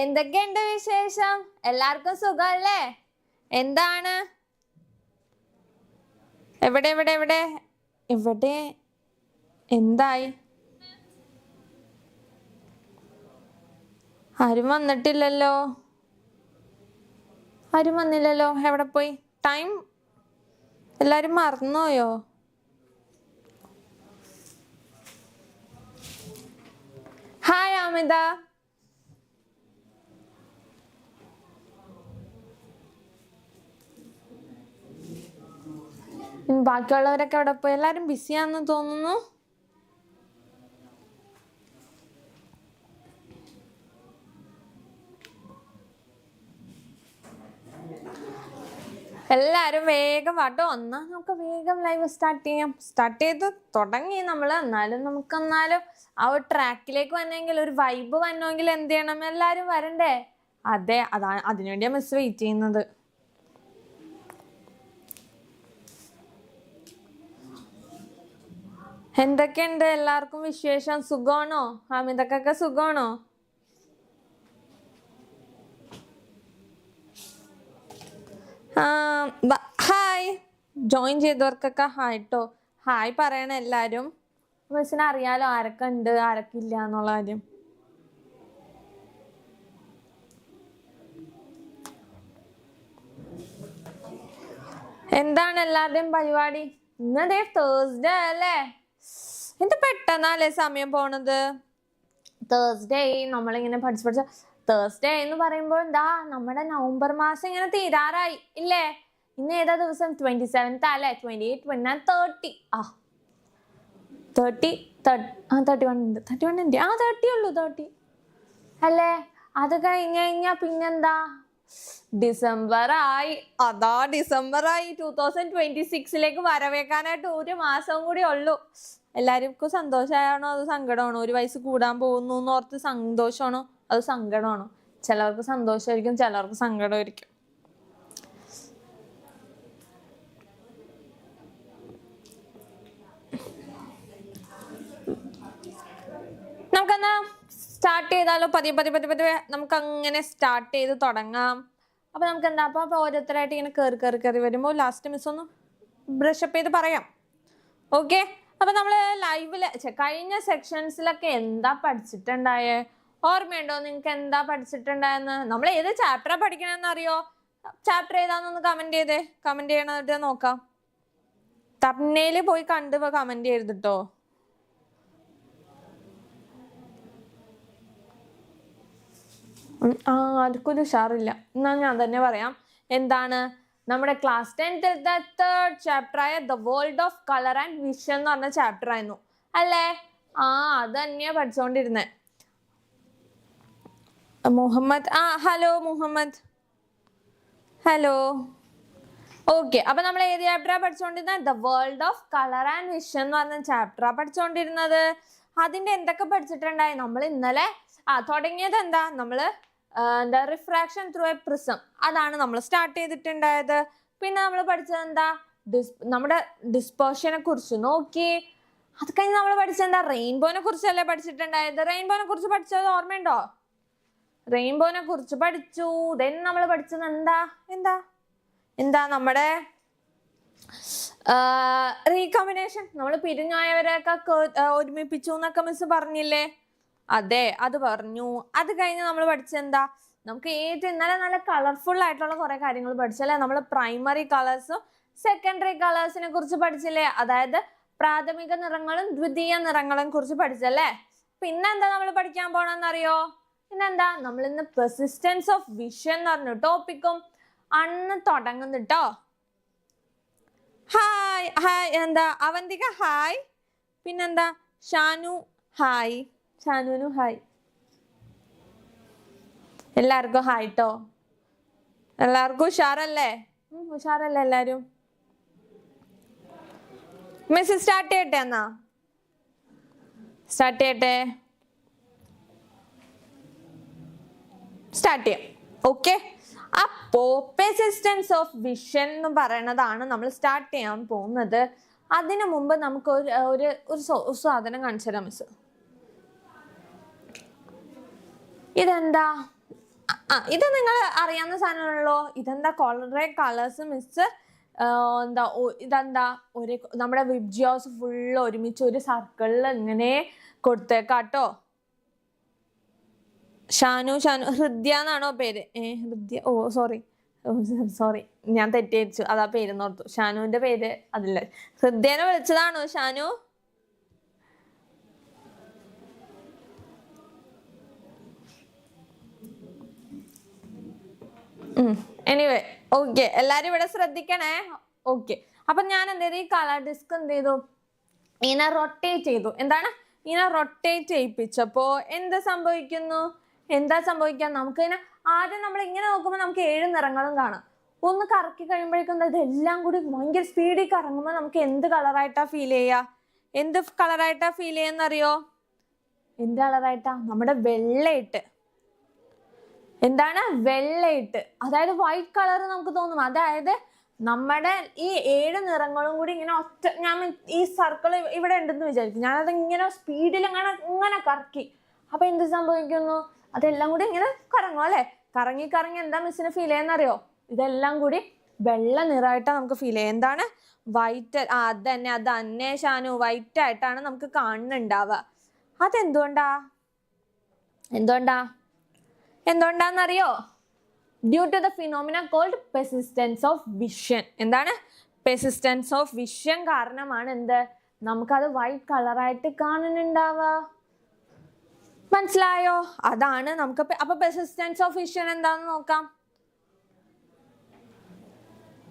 എന്തൊക്കെയുണ്ട് വിശേഷം? എല്ലാവർക്കും സുഖമല്ലേ? എന്താണ്? എവിടെ എവിടെ എവിടെ? എവിടെ? എന്തായി? ആരും വന്നിട്ടില്ലല്ലോ. ആരും വന്നില്ലല്ലോ. എവിടെ പോയി? ടൈം എല്ലാരും മറന്നോയോ ഹായ് അമിത. ബാക്കിയുള്ളവരൊക്കെ അവിടെ പോയി? എല്ലാരും ബിസിയാന്ന് തോന്നുന്നു. എല്ലാരും വേഗം വട്ടോ എന്നാ നമുക്ക് വേഗം ലൈവ് സ്റ്റാർട്ട് ചെയ്യാം. സ്റ്റാർട്ട് ചെയ്ത് തുടങ്ങി നമ്മൾ എന്നാലും നമുക്ക് എന്നാലും ആ ഒരു ട്രാക്കിലേക്ക് വന്നെങ്കിൽ ഒരു വൈബ് വന്നെങ്കിൽ എന്ത് ചെയ്യണം? എല്ലാരും വരണ്ടേ? അതെ അതാ അതിനുവേണ്ടിയാ മിസ് വെയിറ്റ് ചെയ്യുന്നത്. എന്തൊക്കെയുണ്ട്? എല്ലാവർക്കും വിശേഷം. സുഖമാണോ? അമിതക്കൊക്കെ സുഖമാണോ? ഹായ്. ജോയിൻ ചെയ്തവർക്കൊക്കെ ഹായ് ഹായ് പറയണ എല്ലാരും. മിസ്സിന് അറിയാലോ ആരൊക്കെ ഉണ്ട് ആരൊക്കെ ഇല്ല എന്നുള്ള കാര്യം. എന്താണ് എല്ലാവരുടെയും പരിപാടി? ഇന്നതേ തേഴ്സ്ഡേ അല്ലേ? എന്ത് പെട്ടെന്നല്ലേ സമയം പോണത്? തേഴ്സ്ഡേ നമ്മളിങ്ങനെ പഠിച്ച് പഠിച്ച. തേഴ്സ്ഡേ എന്ന് പറയുമ്പോൾ എന്താ നമ്മുടെ നവംബർ മാസം ഇങ്ങനെ തീരാറായി ഇല്ലേ? ഇന്ന് ഏതാ ദിവസം? ട്വന്റി സെവൻത്ത് അല്ലേ twenty eight twenty nine thirty ആ തേർട്ടി തേർട്ടി വൺ ഉണ്ട്. തേർട്ടി വൺ ഉണ്ട് ആ തേർട്ടി ഉള്ളൂ തേർട്ടി അല്ലേ? അത് കഴിഞ്ഞ് കഴിഞ്ഞാ പിന്നെന്താ? ഡിസംബർ ആയി അതാ ഡിസംബർ ആയി ടൂ തൗസൻഡ് ട്വന്റി സിക്സിലേക്ക് വരവേക്കാനായിട്ട് ഒരു മാസം കൂടി ഉള്ളൂ. എല്ലാവർക്കും സന്തോഷമാണോ? അത് സങ്കടമാണോ? ഒരു വയസ്സ് കൂടാൻ പോകുന്നു എന്ന് ഓർത്ത് സന്തോഷമാണോ? അത് സങ്കടമാണോ? ചിലവർക്ക് സന്തോഷമായിരിക്കും ചിലവർക്ക് സങ്കടമായിരിക്കും. നമുക്കെന്നാ സ്റ്റാർട്ട് ചെയ്താലോ? പതിയെ പതിയെ പതിയെ പതിയെ നമുക്ക് അങ്ങനെ സ്റ്റാർട്ട് ചെയ്ത് തുടങ്ങാം. അപ്പൊ നമുക്ക് എന്താ അപ്പൊ അപ്പൊ ഓരോരുത്തരായിട്ട് ഇങ്ങനെ കയറി കയറി കയറി വരുമ്പോൾ ലാസ്റ്റ് മിസ് ഒന്ന് ബ്രഷപ്പ് ചെയ്ത് പറയാം. ഓക്കെ അപ്പൊ നമ്മൾ ലൈവിൽ കഴിഞ്ഞ സെക്ഷൻസിലൊക്കെ എന്താ പഠിച്ചിട്ടുണ്ടായേ? ഓർമ്മയുണ്ടോ? നിങ്ങൾക്ക് എന്താ പഠിച്ചിട്ടുണ്ടായെന്ന്? നമ്മൾ ഏത് ചാപ്റ്ററാ പഠിക്കണമെന്ന് അറിയോ? ചാപ്റ്റർ ഏതാന്നൊന്ന് കമന്റ് ചെയ്തേ. കമന്റ് ചെയ്യണത് നോക്കാം. തപ്നയിൽ പോയി കണ്ടുവ കമന്റ് ചെയ്തിട്ടോ ആ അതൊക്കൊരു ഉഷാറില്ല. എന്നാ ഞാൻ തന്നെ പറയാം. എന്താണ്? നമ്മുടെ ക്ലാസ് ടെൻത്ത് തേർഡ് ചാപ്റ്റർ ആയ the world of colour and vision എന്ന് പറഞ്ഞ ചാപ്റ്റർ ആയിരുന്നു. അല്ലേ? ആ അത് തന്നെയാ പഠിച്ചോണ്ടിരുന്നേ. മുഹമ്മദ് ആ ഹലോ മുഹമ്മദ്. ഹലോ ഓക്കെ അപ്പൊ നമ്മൾ ഏത് ചാപ്റ്ററാ പഠിച്ചുകൊണ്ടിരുന്നത് the world of colour and vision എന്ന് പറഞ്ഞ ചാപ്റ്ററാ പഠിച്ചുകൊണ്ടിരുന്നത് അതിന്റെ എന്തൊക്കെ പഠിച്ചിട്ടുണ്ടായി? നമ്മൾ ഇന്നലെ ആ തുടങ്ങിയത് എന്താ? നമ്മൾ എന്താ റിഫ്രാക്ഷൻ ത്രൂ എ പ്രിസം അതാണ് നമ്മൾ സ്റ്റാർട്ട് ചെയ്തിട്ടുണ്ടായത്. പിന്നെ നമ്മൾ പഠിച്ചത് എന്താ? ഡിസ് നമ്മുടെ ഡിസ്പേർഷനെ കുറിച്ച്. നോക്കി. അത് കഴിഞ്ഞ് നമ്മൾ പഠിച്ചത് എന്താ? റെയിൻബോനെ കുറിച്ചല്ലേ പഠിച്ചിട്ടുണ്ടായത്. റെയിൻബോനെ കുറിച്ച് പഠിച്ചത് ഓർമ്മയുണ്ടോ? റെയിൻബോനെ കുറിച്ച് പഠിച്ചു. ദെൻ നമ്മൾ പഠിച്ചത് എന്താ? എന്താ? എന്താ നമ്മുടെ റീകോമ്പിനേഷൻ നമ്മൾ പിരിഞ്ഞോയവരെയൊക്കെ ഒരുമിപ്പിച്ചു എന്നൊക്കെ മിസ് പറഞ്ഞില്ലേ? അതെ അത് പറഞ്ഞു. അത് കഴിഞ്ഞ് നമ്മൾ പഠിച്ചെന്താ നമുക്ക് ഏറ്റവും ഇന്നലെ നല്ല കളർഫുൾ ആയിട്ടുള്ള കുറെ കാര്യങ്ങൾ പഠിച്ചല്ലേ നമ്മൾ പ്രൈമറി കളേഴ്സും സെക്കൻഡറി കളേഴ്സിനെ കുറിച്ച് പഠിച്ചില്ലേ? അതായത് പ്രാഥമിക നിറങ്ങളും ദ്വിതീയ നിറങ്ങളും കുറിച്ച് പഠിച്ചല്ലേ പിന്നെന്താ നമ്മൾ പഠിക്കാൻ പോണെന്നറിയോ? പിന്നെന്താ നമ്മൾ ഇന്ന് പെർസിസ്റ്റൻസ് ഓഫ് വിഷൻ എന്ന് പറഞ്ഞു ടോപ്പിക്കും അന്ന് തുടങ്ങുന്നുട്ടോ ഹായ് ഹായ് എന്താ? അവന്തിക ഹായ് പിന്നെന്താ ഷാനു ഹായ് ഷാനുവിനു ഹായ്. എല്ലാവർക്കും ഹായ് ട്ടോ. എല്ലാവർക്കും ഉഷാറല്ലേ? ഉഷാറല്ലേ എല്ലാരും? മിസ് സ്റ്റാർട്ട് ചെയ്യട്ടെ എന്നാ? സ്റ്റാർട്ട് ചെയ്യട്ടെ? സ്റ്റാർട്ട് ചെയ്യാം. ഓക്കെ അപ്പോ പെസിസ്റ്റൻസ് ഓഫ് വിഷൻ എന്ന് പറയണതാണ് നമ്മൾ സ്റ്റാർട്ട് ചെയ്യാൻ പോകുന്നത്. അതിനു മുമ്പ് നമുക്ക് ഒരു ഒരു സാധനം കാണിച്ചു തരാം മിസ് ഇതെന്താ? ആ ഇത് നിങ്ങൾ അറിയാവുന്ന സാധനമാണല്ലോ. ഇതെന്താ കോളറെ കളേഴ്സ് മിസ് എന്താ ഇതെന്താ? ഒരു നമ്മുടെ വിബ്ജിയോസ് ഫുള്ള് ഒരുമിച്ച് ഒരു സർക്കിളിൽ ഇങ്ങനെ കൊടുത്തേക്കാട്ടോ ഷാനു ഷാനു ഹൃദ്യ എന്നാണോ പേര്? ഏ ഹൃദ്യ ഓ സോറി സോറി ഞാൻ തെറ്റിദ്ധരിച്ചു. അതാ പേര് നോർത്തു ഷാനുവിന്റെ പേര് അതില്ല. ഹൃദ്യനെ വിളിച്ചതാണോ ഷാനു? എനിവേ ഓക്കെ എല്ലാരും ഇവിടെ ശ്രദ്ധിക്കണേ? ഓക്കെ അപ്പൊ ഞാൻ എന്ത് ചെയ്തു? ഈ കളർ ഡിസ്ക് എന്ത് ചെയ്തു? ഇങ്ങനെ റൊട്ടേറ്റ് ചെയ്തു. എന്താണ്? ഇങ്ങനെ റൊട്ടേറ്റ് ചെയ്യിപ്പിച്ചപ്പോ എന്ത് സംഭവിക്കുന്നു? എന്താ സംഭവിക്കാൻ? നമുക്ക് ഇങ്ങനെ ആദ്യം നമ്മൾ ഇങ്ങനെ നോക്കുമ്പോൾ നമുക്ക് ഏഴ് നിറങ്ങളും കാണാം. ഒന്ന് കറക്കി കഴിയുമ്പോഴേക്കും ഇതെല്ലാം കൂടി ഭയങ്കര സ്പീഡിൽ കറങ്ങുമ്പോൾ നമുക്ക് എന്ത് കളറായിട്ടാ ഫീൽ ചെയ്യുക എന്ത് കളറായിട്ടാ ഫീൽ ചെയ്യുന്നറിയോ? എന്ത് കളറായിട്ടാ നമ്മുടെ വെള്ളയിട്ട്. എന്താണ്? വെള്ളയിട്ട്. അതായത് വൈറ്റ് കളർ നമുക്ക് തോന്നും. അതായത് നമ്മുടെ ഈ ഏഴ് നിറങ്ങളും കൂടി ഇങ്ങനെ ഒറ്റ ഞാൻ ഈ സർക്കിൾ ഇവിടെ ഉണ്ടെന്ന് വിചാരിക്കും. ഞാനത് ഇങ്ങനെ സ്പീഡിൽ ഇങ്ങനെ ഇങ്ങനെ കറക്കി. അപ്പൊ എന്ത് സംഭവിക്കുന്നു? അതെല്ലാം കൂടി ഇങ്ങനെ കറങ്ങും അല്ലെ? കറങ്ങി കറങ്ങി എന്താ മിസ്സിന് ഫീൽ ചെയ്യുന്നറിയോ? ഇതെല്ലാം കൂടി വെള്ള നിറമായിട്ടാണ് നമുക്ക് ഫീൽ ചെയ്യുക എന്താണ്? വൈറ്റ് അത് തന്നെ അത് തന്നെ ഷാനു. വൈറ്റ് ആയിട്ടാണ് നമുക്ക് കാണുന്നുണ്ടാവുക. അതെന്തുകൊണ്ടാ? എന്തുകൊണ്ടാ? എന്തുകൊണ്ടാന്നറിയോ due to the phenomena called persistence of vision എന്താണ്? പെസിസ്റ്റൻസ് ഓഫ് വിഷൻ കാരണമാണ് എന്ത്? നമുക്കത് വൈറ്റ് കളറായിട്ട് കാണുന്നുണ്ടാവുക. മനസ്സിലായോ? അതാണ് നമുക്ക് അപ്പൊ പെസിസ്റ്റൻസ് ഓഫ് വിഷൻ എന്താണെന്ന് നോക്കാം.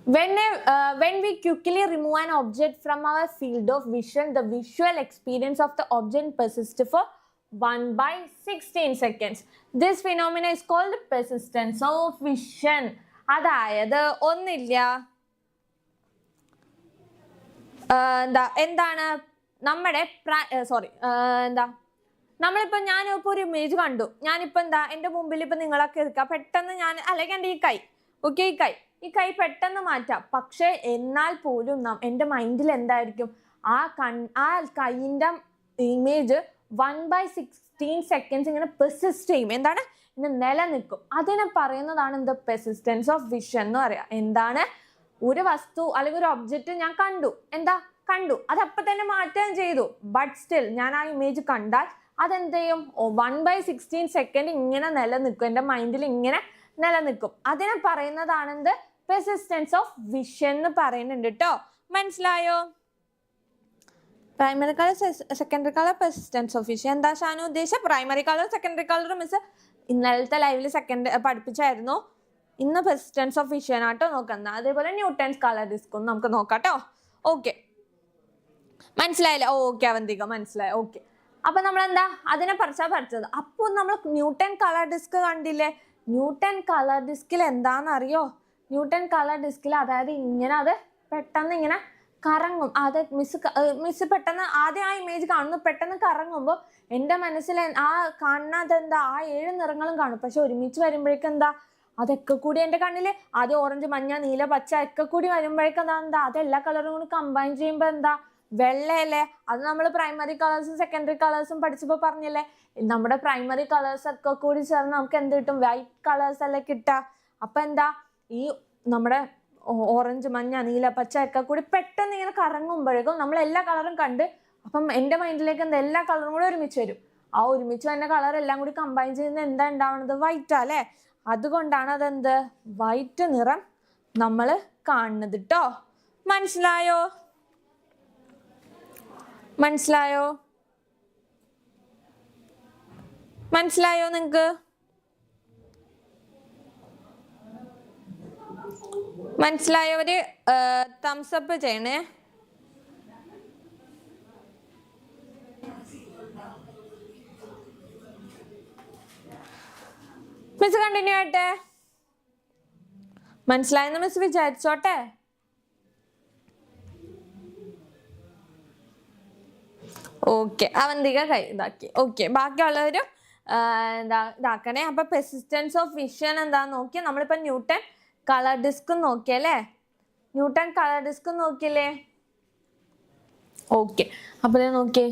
A, uh, when we quickly remove an object from our field of vision the visual experience of the object 1 by 16 seconds. This phenomena is called persistence of vision അതായത് ഒന്നില്ല. എന്താ എന്താണ് നമ്മുടെ സോറി എന്താ നമ്മളിപ്പോൾ ഞാനിപ്പോൾ ഒരു ഇമേജ് കണ്ടു. ഞാനിപ്പോൾ എന്താ എന്റെ മുമ്പിൽ ഇപ്പൊ നിങ്ങളൊക്കെ എടുക്കുക പെട്ടെന്ന് ഞാൻ അല്ലെങ്കിൽ എന്റെ ഈ കൈ? ഓക്കെ ഈ കൈ. ഈ കൈ പെട്ടെന്ന് മാറ്റാം. പക്ഷേ എന്നാൽ പോലും എന്റെ മൈൻഡിൽ എന്തായിരിക്കും? ആ കൺ ആ കൈയിന്റെ image one by sixteen seconds ഇങ്ങനെ പെർസിസ്റ്റ് ചെയ്യും. എന്താണ്? ഇങ്ങനെ നിലനിൽക്കും. അതിനെ പറയുന്നതാണ് എന്ത്? പെർസിസ്റ്റൻസ് ഓഫ് വിഷൻ എന്ന് പറയാം. എന്താണ്? ഒരു വസ്തു അല്ലെങ്കിൽ ഒരു ഒബ്ജക്റ്റ് ഞാൻ കണ്ടു. എന്താ? കണ്ടു. അത് അപ്പൊ തന്നെ മാറ്റുകയും ചെയ്തു. ബട്ട് സ്റ്റിൽ ഞാൻ ആ ഇമേജ് കണ്ടാൽ അതെന്ത് ചെയ്യും? വൺ ബൈ സിക്സ്റ്റീൻ സെക്കൻഡ് ഇങ്ങനെ നിലനിൽക്കും. എന്റെ മൈൻഡിൽ ഇങ്ങനെ നിലനിൽക്കും. അതിനെ പറയുന്നതാണ് എന്ത്? പെർസിസ്റ്റൻസ് ഓഫ് വിഷൻ എന്ന് പറയുന്നുണ്ട് കേട്ടോ മനസ്സിലായോ? Primary colour secondary colour persistence of vision എന്താ ഷാനു ഉദ്ദേശിച്ച primary colour secondary colour miss ഇന്നലത്തെ ലൈവിൽ സെക്കൻഡ് പഠിപ്പിച്ചായിരുന്നു ഇന്ന് പെർസിസ്റ്റൻസ് ഓഫ് വിഷൻ ആട്ടോ നോക്കുന്നത് അതേപോലെ ന്യൂട്ടൻസ് കളർ ഡിസ്കും നമുക്ക് നോക്കാട്ടോ ഓക്കെ മനസ്സിലായില്ല ഓക്കെ അവന്തിക മനസ്സിലായി ഓക്കെ അപ്പൊ നമ്മൾ എന്താ അതിനെ പറിച്ചാ പറിച്ചത് അപ്പോൾ നമ്മൾ ന്യൂട്ടൻ കളർ ഡിസ്ക് കണ്ടില്ലേ ന്യൂട്ടൻ കളർ ഡിസ്കിൽ എന്താണെന്നറിയോ ന്യൂട്ടൻ കളർ ഡിസ്കിൽ അതായത് ഇങ്ങനെ അത് പെട്ടെന്ന് ഇങ്ങനെ കറങ്ങും. അത് മിസ് മിസ് പെട്ടെന്ന് ആദ്യം ആ ഇമേജ് കാണുന്നു പെട്ടെന്ന് കറങ്ങുമ്പോൾ എന്റെ മനസ്സിൽ ആ കാണാതെന്താ ആ ഏഴ് നിറങ്ങളും കാണും. പക്ഷെ ഒരുമിച്ച് വരുമ്പോഴേക്കും എന്താ അതൊക്കെ കൂടി എന്റെ കണ്ണിൽ ആദ്യം ഓറഞ്ച് മഞ്ഞ നീല പച്ച ഒക്കെ കൂടി വരുമ്പോഴേക്കും എന്താ എന്താ അതെല്ലാ കളറും കൂടി കമ്പൈൻ ചെയ്യുമ്പോൾ എന്താ വെള്ളയല്ലേ? അത് നമ്മൾ പ്രൈമറി കളേഴ്സും സെക്കൻഡറി കളേഴ്സും പഠിച്ചപ്പോൾ പറഞ്ഞില്ലേ നമ്മുടെ പ്രൈമറി കളേഴ്സ് ഒക്കെ കൂടി ചേർന്ന് നമുക്ക് എന്ത് കിട്ടും? വൈറ്റ് കളേഴ്സ് അല്ലേ കിട്ടുക അപ്പൊ എന്താ ഈ നമ്മുടെ ഓറഞ്ച് മഞ്ഞ നീല പച്ച ഒക്കെ കൂടി പെട്ടെന്ന് ഇങ്ങനെ കറങ്ങുമ്പോഴേക്കും നമ്മൾ എല്ലാ കളറും കണ്ട് അപ്പം എന്റെ മൈൻഡിലേക്ക് എന്താ എല്ലാ കളറും കൂടി ഒരുമിച്ച് വരും. ആ ഒരുമിച്ച് വന്ന കളർ എല്ലാം കൂടി കമ്പൈൻ ചെയ്യുന്ന എന്താ ഉണ്ടാവുന്നത് വൈറ്റ് അല്ലേ? അതുകൊണ്ടാണ് അതെന്ത്? വൈറ്റ് നിറം നമ്മൾ കാണുന്നത് കേട്ടോ മനസ്സിലായോ? മനസ്സിലായോ? മനസ്സിലായോ നിങ്ങക്ക്? മനസ്സിലായവര് തംസപ്പ് ചെയ്യണേ. മിസ് കണ്ടിന്യൂ ആട്ടെ മനസ്സിലായെന്ന് മിസ് വിചാരിച്ചോട്ടെ. ഓക്കെ അവന്തിക കൈ ഇതാക്കി. ഓക്കെ ബാക്കിയുള്ളവരും എന്താ ഇതാക്കണേ. അപ്പൊ പെസിസ്റ്റൻസ് ഓഫ് വിഷൻ എന്താ നോക്കിയാൽ നമ്മളിപ്പോ ന്യൂട്ടൺ കളർ ഡിസ്ക് നോക്കിയല്ലേ ന്യൂട്ടൺ കളർ ഡിസ്ക് നോക്കിയല്ലേ ഓക്കെ അപ്പൊ ദേ നോക്കിയേ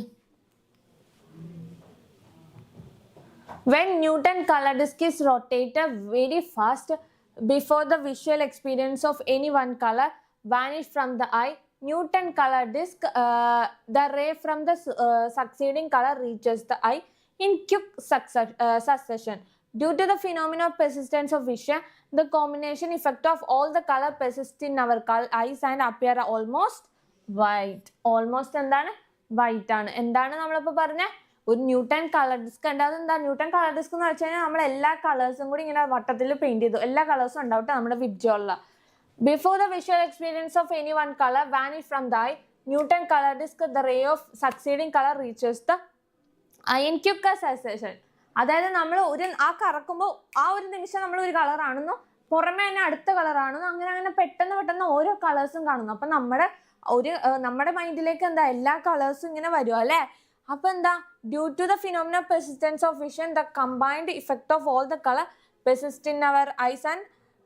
When Newton color disk is rotated very fast before the visual experience of any one color vanish from the eye, Newton color disk, uh, the ray from the su- uh, succeeding color reaches the eye in Due to the phenomenon of persistence of vision, the combination effect of all the color persist in our eyes and appear almost white. Almost എന്താണ്? White ആണ്. എന്താണ് നമ്മളിപ്പോൾ പറഞ്ഞ? ഒരു newton colour disk ഉണ്ട്. അതെന്താ? Newton colour disk എന്ന് വെച്ച് കഴിഞ്ഞാൽ നമ്മൾ എല്ലാ കളേഴ്സും കൂടി ഇങ്ങനെ വട്ടത്തിൽ പെയിന്റ് ചെയ്തു. എല്ലാ കളേഴ്സും ഉണ്ടാവും നമ്മുടെ വിബ്ജോളിൽ before the visual experience of any one colour vanish from the eye Newton colour disc the ray of succeeding colour reaches the eye in quick sensation അതായത് നമ്മൾ ഒരു ആ കറക്കുമ്പോൾ ആ ഒരു നിമിഷം നമ്മൾ ഒരു കളർ ആണെന്നോ പുറമെ തന്നെ അടുത്ത കളർ ആണെന്നോ അങ്ങനെ അങ്ങനെ പെട്ടെന്ന് പെട്ടെന്ന് ഓരോ കളേഴ്സും കാണുന്നു. അപ്പം നമ്മുടെ ഒരു നമ്മുടെ മൈൻഡിലേക്ക് എന്താ എല്ലാ കളേഴ്സും ഇങ്ങനെ വരും അല്ലേ? അപ്പം എന്താ due to the phenomena persistence of vision the combined effect of all the colour persist in our eyes and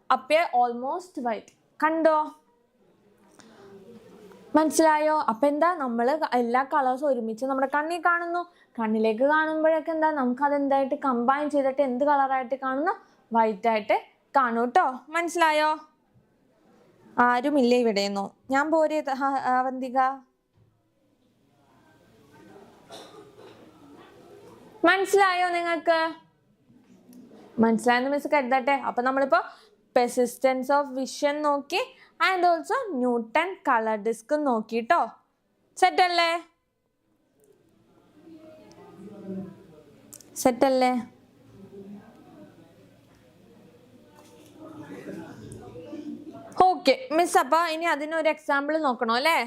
appear almost white കണ്ടോ? മനസ്സിലായോ? അപ്പൊ എന്താ നമ്മൾ എല്ലാ കളേഴ്സും ഒരുമിച്ച് നമ്മുടെ കണ്ണിൽ കാണുന്നു. കണ്ണിലേക്ക് കാണുമ്പോഴൊക്കെ എന്താ? നമുക്ക് അത് എന്തായിട്ട് കമ്പൈൻ ചെയ്തിട്ട് എന്ത് കളറായിട്ട് കാണുന്നു? വൈറ്റ് ആയിട്ട് കാണൂ കേട്ടോ. മനസ്സിലായോ? ആരുമില്ല ഇവിടെയെന്നോ? ഞാൻ പോരേ അവന്തിക മനസ്സിലായോ നിങ്ങൾക്ക്? മനസ്സിലായെന്ന് മിസ് കരുതട്ടെ. അപ്പൊ നമ്മളിപ്പോ പെസിസ്റ്റൻസ് ഓഫ് വിഷൻ നോക്കി and also Newton colour disc നോക്കിട്ടോ. Set അല്ലേ സെറ്റ് അല്ലേ ഓക്കെ മിസ് അപ്പൊ ഇനി അതിനൊരു എക്സാമ്പിൾ നോക്കണോ അല്ലേ?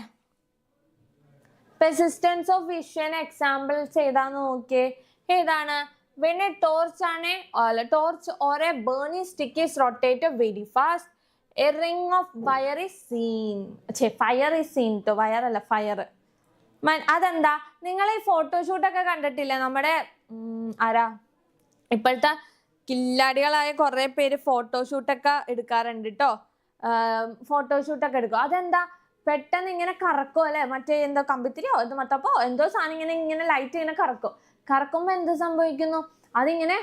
പെസിസ്റ്റൻസ് ഓഫ് വിഷൻ എക്സാമ്പിൾസ് ഏതാന്ന് നോക്കിയേ. ഏതാണ്? When a torch ആണ് torch or a burning stick is rotate very fast. A ring of fire is seen. ചെ fire is seen to wire അല്ല ഫയർ അതെന്താ? നിങ്ങൾ ഈ ഫോട്ടോഷൂട്ടൊക്കെ കണ്ടിട്ടില്ലേ? നമ്മുടെ ആരാ? ഇപ്പോഴത്തെ കില്ലാടികളായ കുറെ പേര് ഫോട്ടോഷൂട്ടൊക്കെ എടുക്കാറുണ്ട് കേട്ടോ ഫോട്ടോഷൂട്ടൊക്കെ എടുക്കും. അതെന്താ? പെട്ടെന്ന് ഇങ്ങനെ കറക്കും അല്ലെ? മറ്റേ എന്തോ കമ്പിത്തിരിയോ? എന്തോ മത്തപ്പോ? എന്തോ സാധനം ഇങ്ങനെ ഇങ്ങനെ ലൈറ്റ് ഇങ്ങനെ കറക്കും. കറക്കുമ്പോ എന്ത് സംഭവിക്കുന്നു? അതിങ്ങനെ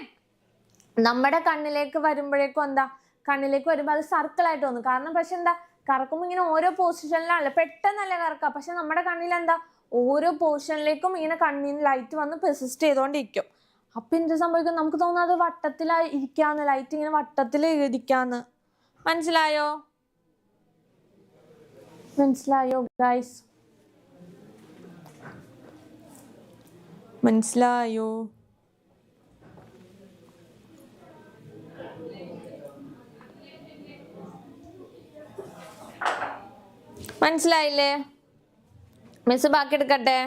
നമ്മുടെ കണ്ണിലേക്ക് വരുമ്പോഴേക്കും എന്താ? കണ്ണിലേക്ക് വരുമ്പോൾ അത് സർക്കിൾ ആയിട്ട് തോന്നും. കാരണം പക്ഷെ എന്താ കറക്കുമ്പോൾ ഇങ്ങനെ ഓരോ പൊസിഷനിലാണല്ലോ പെട്ടെന്നല്ല കറക്കുക പക്ഷെ നമ്മുടെ കണ്ണിൽ എന്താ ഓരോ പൊസിഷനിലേക്കും ഇങ്ങനെ കണ്ണിന് ലൈറ്റ് വന്ന് പെർസിസ്റ്റ് ചെയ്തുകൊണ്ടിരിക്കും അപ്പൊ എന്ത് സംഭവിക്കും? നമുക്ക് തോന്നുന്നത് വട്ടത്തിലായി ഇരിക്കാന്ന് ലൈറ്റ് ഇങ്ങനെ വട്ടത്തിൽ ഇരിക്കാന്ന് മനസ്സിലായോ? മനസ്സിലായോ ഗൈസ് മനസ്സിലായോ? മനസ്സിലായില്ലേ? മിസ് ബാക്കി എടുക്കട്ടെ.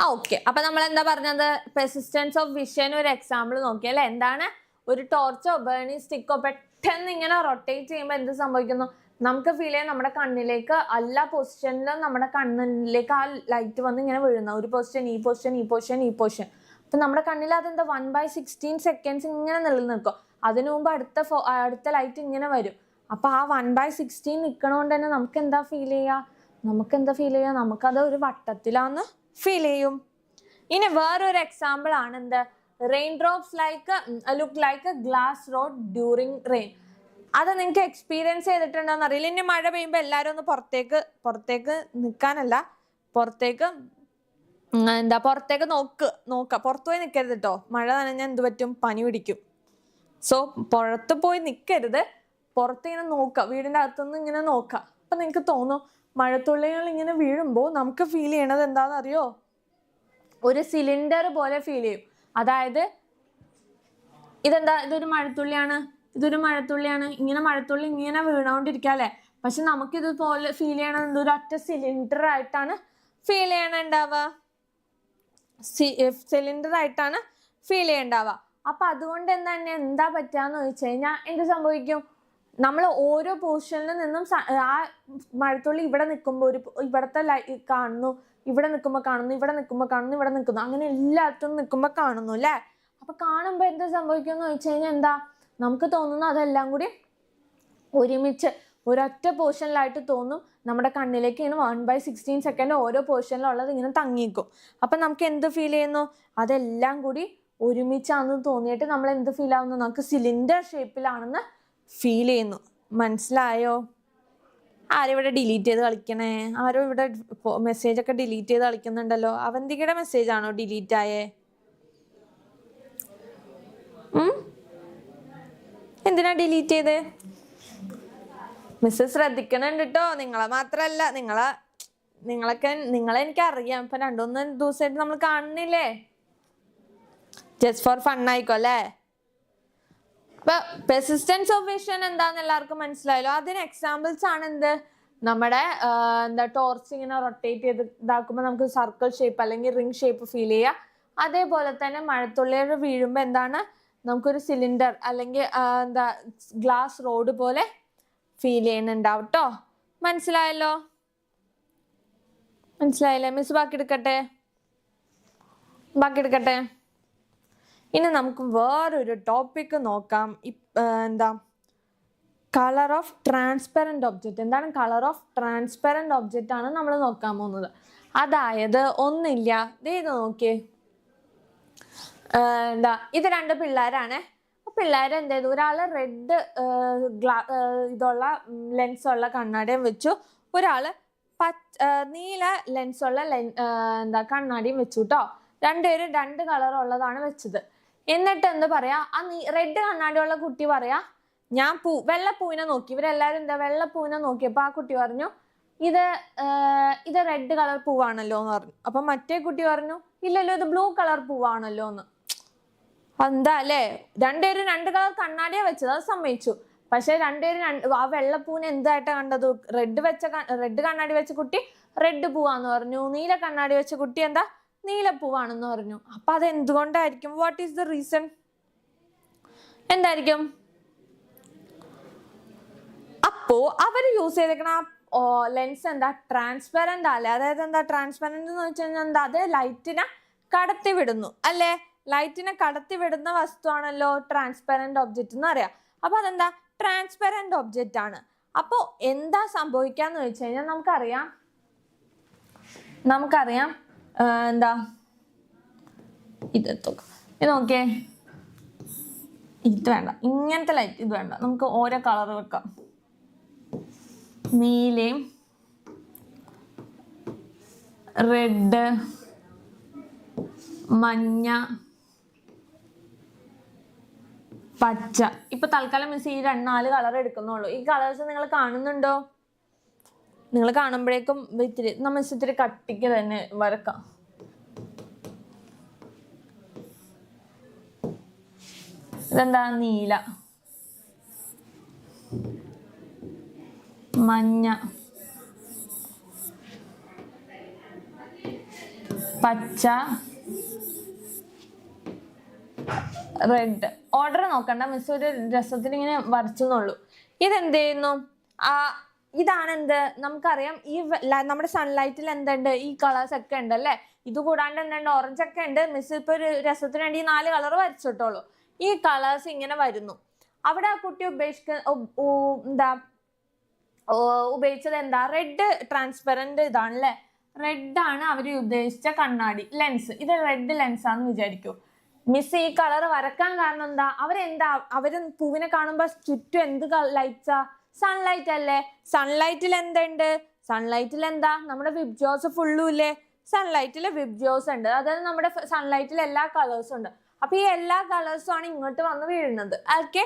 ആ ഓക്കെ അപ്പൊ നമ്മൾ എന്താ പറഞ്ഞത്? പെസിസ്റ്റൻസ് ഓഫ് വിഷൻ ഒരു എക്സാമ്പിൾ നോക്കിയല്ലേ എന്താണ്? ഒരു ടോർച്ചോ ബേണിംഗ് സ്റ്റിക്കോ പെട്ടെന്ന് ഇങ്ങനെ റൊട്ടേറ്റ് ചെയ്യുമ്പോൾ എന്ത് സംഭവിക്കുന്നു? നമുക്ക് ഫീൽ ചെയ്യാം നമ്മുടെ കണ്ണിലേക്ക് എല്ലാ പൊസിഷനിലും നമ്മുടെ കണ്ണിലേക്ക് ആ ലൈറ്റ് വന്ന് ഇങ്ങനെ വീഴുന്ന. ഒരു പൊസിഷൻ ഈ പൊസിഷൻ ഈ പൊസിഷൻ ഈ പൊസിഷൻ അപ്പൊ നമ്മുടെ കണ്ണിൽ അതെന്താ? വൺ ബൈ സിക്സ്റ്റീൻ സെക്കൻഡ്സ് ഇങ്ങനെ നിലനിൽക്കും. അതിനു മുമ്പ് അടുത്ത ഫോ- അടുത്ത ലൈറ്റ് ഇങ്ങനെ വരും. അപ്പൊ ആ വൺ ബൈ സിക്സ്റ്റീൻ നിൽക്കണോണ്ട് തന്നെ നമുക്ക് എന്താ ഫീൽ ചെയ്യുക നമുക്ക് എന്താ ഫീൽ ചെയ്യുക നമുക്കത് ഒരു വട്ടത്തിലാന്ന് ഫീൽ ചെയ്യും. ഇനി വേറൊരു എക്സാമ്പിൾ ആണ് എന്ത്? Rain drops like look like a glass rod during rain അത് നിങ്ങൾക്ക് എക്സ്പീരിയൻസ് ചെയ്തിട്ടുണ്ടോന്ന് അറിയില്ല ഇനി മഴ പെയ്യുമ്പോൾ എല്ലാവരും ഒന്ന് പുറത്തേക്ക് പുറത്തേക്ക് നിൽക്കാനല്ല പുറത്തേക്ക് എന്താ പുറത്തേക്ക് നോക്ക് നോക്ക. പുറത്തു പോയി നിൽക്കരുത് കേട്ടോ മഴ നനഞ്ഞാൽ എന്ത് പറ്റും? പനി പിടിക്കും. സോ പുറത്ത് പോയി നിൽക്കരുത് പുറത്ത് ഇങ്ങനെ നോക്കുക വീടിന്റെ അകത്തുനിന്ന് ഇങ്ങനെ നോക്കുക അപ്പം നിങ്ങൾക്ക് തോന്നും മഴത്തുള്ളികൾ ഇങ്ങനെ വീഴുമ്പോൾ നമുക്ക് ഫീൽ ചെയ്യണത് എന്താണെന്ന് അറിയോ ഒരു സിലിണ്ടർ പോലെ ഫീൽ ചെയ്യും. അതായത് ഇതെന്താ? ഇതൊരു മഴത്തുള്ളിയാണ്. ഇതൊരു മഴത്തുള്ളിയാണ്. ഇങ്ങനെ മഴത്തുള്ളി ഇങ്ങനെ വീണോണ്ടിരിക്കുക അല്ലേ പക്ഷെ നമുക്ക് ഇതുപോലെ ഫീൽ ചെയ്യണത് എന്തൊരു ഒറ്റ സിലിണ്ടർ ആയിട്ടാണ് ഫീൽ ചെയ്യണുണ്ടാവുക സിലിണ്ടർ ആയിട്ടാണ് ഫീൽ ചെയ്യണ്ടാവുക. അപ്പൊ അതുകൊണ്ട് തന്നെ എന്താ പറ്റാന്ന് ചോദിച്ചു കഴിഞ്ഞാൽ എന്ത് സംഭവിക്കും? നമ്മൾ ഓരോ പൊസിഷനിൽ നിന്നും ആ മഴത്തുള്ളി ഇവിടെ നിൽക്കുമ്പോൾ ഒരു ഇവിടത്തെ ലൈ കാണുന്നു ഇവിടെ നിൽക്കുമ്പോൾ കാണുന്നു ഇവിടെ നിൽക്കുമ്പോൾ കാണുന്നു ഇവിടെ നിൽക്കുന്നു അങ്ങനെ എല്ലായിടത്തും നിൽക്കുമ്പോൾ കാണുന്നു അല്ലേ? അപ്പൊ കാണുമ്പോൾ എന്ത് സംഭവിക്കുമെന്ന് ചോദിച്ചു കഴിഞ്ഞാൽ എന്താ? നമുക്ക് തോന്നുന്നു അതെല്ലാം കൂടി ഒരുമിച്ച് ഒരൊറ്റ പോർഷനിലായിട്ട് തോന്നും നമ്മുടെ കണ്ണിലേക്ക് ഇങ്ങനെ വൺ ബൈ സിക്സ്റ്റീൻ സെക്കൻഡ് ഓരോ പോർഷനിലുള്ളത് ഇങ്ങനെ തങ്ങിക്കും അപ്പം നമുക്ക് എന്ത് ഫീൽ ചെയ്യുന്നു? അതെല്ലാം കൂടി ഒരുമിച്ചാണെന്ന് തോന്നിയിട്ട് നമ്മൾ എന്ത് ഫീൽ ആവുന്നു? നമുക്ക് സിലിണ്ടർ ഷേപ്പിലാണെന്ന് ഫീൽ ചെയ്യുന്നു. മനസ്സിലായോ? ആരും ഇവിടെ ഡിലീറ്റ് ചെയ്ത് കളിക്കണേ? ആരോ ഇവിടെ മെസ്സേജ് ഒക്കെ ഡിലീറ്റ് ചെയ്ത് കളിക്കുന്നുണ്ടല്ലോ. അവന്തികയുടെ മെസ്സേജ് ആണോ ഡിലീറ്റ് ആയേ? എന്തിനാ ഡിലീറ്റ് ചെയ്തേ? മിസ് ശ്രദ്ധിക്കണുണ്ട് കേട്ടോ നിങ്ങളെ മാത്രല്ല. നിങ്ങളെ നിങ്ങളൊക്കെ നിങ്ങളെ എനിക്ക് അറിയാം ഇപ്പൊ രണ്ടുമൂന്ന് ദിവസമായിട്ട് നമ്മൾ കാണുന്നില്ലേ? ജസ്റ്റ് ഫോർ ഫൺ ആയിക്കോ അല്ലേ? ഇപ്പൊ പെർസിസ്റ്റൻസ് ഓഫ് വിഷൻ എന്താന്ന് എല്ലാവർക്കും മനസ്സിലായല്ലോ. അതിന് എക്സാമ്പിൾസ് ആണ് എന്ത്? നമ്മുടെ എന്താ ടോർച്ച് ഇങ്ങനെ റൊട്ടേറ്റ് ചെയ്ത് ഇതാക്കുമ്പോൾ നമുക്ക് സർക്കിൾ ഷേപ്പ് അല്ലെങ്കിൽ റിംഗ് ഷേപ്പ് ഫീൽ ചെയ്യുക അതേപോലെ തന്നെ മഴത്തുള്ളികൾ വീഴുമ്പോൾ എന്താണ്? നമുക്കൊരു സിലിണ്ടർ അല്ലെങ്കിൽ എന്താ ഗ്ലാസ് റോഡ് പോലെ ഫീൽ ചെയ്യുന്നുണ്ടാവും കേട്ടോ മനസ്സിലായല്ലോ? മനസ്സിലായില്ലേ? മിസ് ബാക്കി എടുക്കട്ടെ? ബാക്കി എടുക്കട്ടെ? ഇനി നമുക്ക് വേറൊരു ടോപ്പിക്ക് നോക്കാം. എന്താ? കളർ ഓഫ് ട്രാൻസ്പെറന്റ് ഒബ്ജക്റ്റ് എന്താണ് കളർ ഓഫ് ട്രാൻസ്പെറന്റ് ഒബ്ജക്റ്റ് ആണ് നമ്മൾ നോക്കാൻ പോകുന്നത്. അതായത് ഒന്നില്ല. ഇത് നോക്കിയേ. എന്താ? ഇത് രണ്ട് പിള്ളേരാണ്. പിള്ളേർ എന്ത് ചെയ്തു? ഒരാൾ റെഡ് ഗ്ലാ ഇതുള്ള ലെൻസ് ഉള്ള കണ്ണാടിയും വെച്ചു. ഒരാൾ പച്ച നീല ലെൻസ് ഉള്ള ലെൻ എന്താ കണ്ണാടിയും വെച്ചു കേട്ടോ രണ്ടുപേരും രണ്ട് കളർ ഉള്ളതാണ് വെച്ചത്. എന്നിട്ട് എന്ത് പറയാ? ആ നീ റെഡ് കണ്ണാടിയുള്ള കുട്ടി പറയാ ഞാൻ പൂ വെള്ളപ്പൂവിനെ നോക്കി. ഇവരെല്ലാവരും എന്താ വെള്ളപ്പൂവിനെ നോക്കിയപ്പോൾ ആ കുട്ടി പറഞ്ഞു ഇത് ഇത് റെഡ് കളർ പൂവാണല്ലോ എന്ന് പറഞ്ഞു. അപ്പം മറ്റേ കുട്ടി പറഞ്ഞു ഇല്ലല്ലോ ഇത് ബ്ലൂ കളർ പൂവാണല്ലോ എന്ന് എന്താ അല്ലേ രണ്ടുപേരും രണ്ട് കളർ കണ്ണാടിയാ വെച്ചത് അത് സമ്മതിച്ചു. പക്ഷെ രണ്ടുപേരും രണ്ട് ആ വെള്ളപ്പൂവിനെ എന്തായിട്ടാ കണ്ടത്? റെഡ് വെച്ച റെഡ് കണ്ണാടി വെച്ച കുട്ടി റെഡ് പൂവാന്ന് പറഞ്ഞു. നീല കണ്ണാടി വെച്ച കുട്ടി എന്താ? നീലപ്പൂവാണെന്ന് പറഞ്ഞു. അപ്പൊ അത് എന്തുകൊണ്ടായിരിക്കും വാട്ട് ഈസ് ദ റീസൺ എന്തായിരിക്കും? അപ്പോ അവർ യൂസ് ചെയ്തേക്കണ ലെൻസ് എന്താ? ട്രാൻസ്പെറന്റ് അല്ലേ? അതായത് എന്താ? ട്രാൻസ്പെറന്റ് എന്ന് വെച്ച് എന്താ? അത് ലൈറ്റിനെ കടത്തിവിടുന്നു. അല്ലേ? ലൈറ്റിനെ കടത്തി വിടുന്ന വസ്തുവാണല്ലോ ട്രാൻസ്പെറന്റ് ഒബ്ജക്റ്റ് എന്ന് അറിയാം അപ്പോൾ അതെന്താ? ട്രാൻസ്പെറന്റ് ഒബ്ജക്റ്റ് ആണ്. അപ്പോൾ എന്താ സംഭവിക്കാന്ന് വെച്ച് കഴിഞ്ഞാൽ നമുക്കറിയാം. നമുക്കറിയാം എന്താ? ഇത് ഇത് നോക്കിയേ. ഇത് വേണ്ട. ഇങ്ങനത്തെ ലൈറ്റ് ഇത് വേണ്ട. നമുക്ക് ഓരോ കളർ വെക്കാം. നീലയും റെഡ് മഞ്ഞ പച്ച. ഇപ്പൊ തൽക്കാലം മിസ് ഈ രണ്ട് നാല് കളർ എടുക്കുന്നുള്ളൂ. ഈ കളേഴ്സ് നിങ്ങൾ കാണുന്നുണ്ടോ? നിങ്ങൾ കാണുമ്പോഴേക്കും ഇത്തിരി നമ്മൾ ഇത്തിരി കട്ടിക്ക് തന്നെ വരക്കാം. ഇതെന്താ? നീല. മഞ്ഞ. പച്ച. റെഡ്. ഓർഡർ നോക്കണ്ട. മിസ് ഒരു രസത്തിന് ഇങ്ങനെ വരച്ചെന്നുള്ളൂ. ഇതെന്ത് ചെയ്യുന്നു ആ ഇതാണ് എന്ത് നമുക്കറിയാം ഈ നമ്മുടെ സൺലൈറ്റിൽ എന്തുണ്ട്? ഈ കളേഴ്സ് ഒക്കെ ഉണ്ട് അല്ലേ? ഇത് കൂടാണ്ട് എന്തുണ്ട്? ഓറഞ്ച് ഒക്കെ ഉണ്ട്. മിസ് ഇപ്പൊ ഒരു രസത്തിന് വേണ്ടി നാല് കളർ വരച്ചിട്ടുള്ളൂ ഈ കളേഴ്സ് ഇങ്ങനെ വരുന്നു. അവിടെ ആ കുട്ടി ഉപേക്ഷിക്ക എന്താ ഉപയോഗിച്ചത് എന്താ? റെഡ് ട്രാൻസ്പെറന്റ് ഇതാണല്ലേ? റെഡ് ആണ് അവർ ഉദ്ദേശിച്ച കണ്ണാടി. ലെൻസ് ഇത് റെഡ് ലെൻസ് ആണെന്ന് വിചാരിക്കൂ. മിസ് ഈ കളർ വരക്കാൻ കാരണം എന്താ? അവരെന്താ? അവർ പൂവിനെ കാണുമ്പോ ചുറ്റും എന്ത് ലൈറ്റ്സാ സൺലൈറ്റ് അല്ലേ? സൺലൈറ്റിൽ എന്തുണ്ട്? സൺലൈറ്റിൽ എന്താ? നമ്മുടെ വിബ് ജോസ് ഫുള്ളും ഇല്ലേ? സൺലൈറ്റിൽ വിബ് ജോസ് ഉണ്ട്. അതായത് നമ്മുടെ സൺലൈറ്റിൽ എല്ലാ കളേഴ്സും ഉണ്ട്. അപ്പൊ ഈ എല്ലാ കളേഴ്സും ആണ് ഇങ്ങോട്ട് വന്ന് വീഴുന്നത്. ഓക്കെ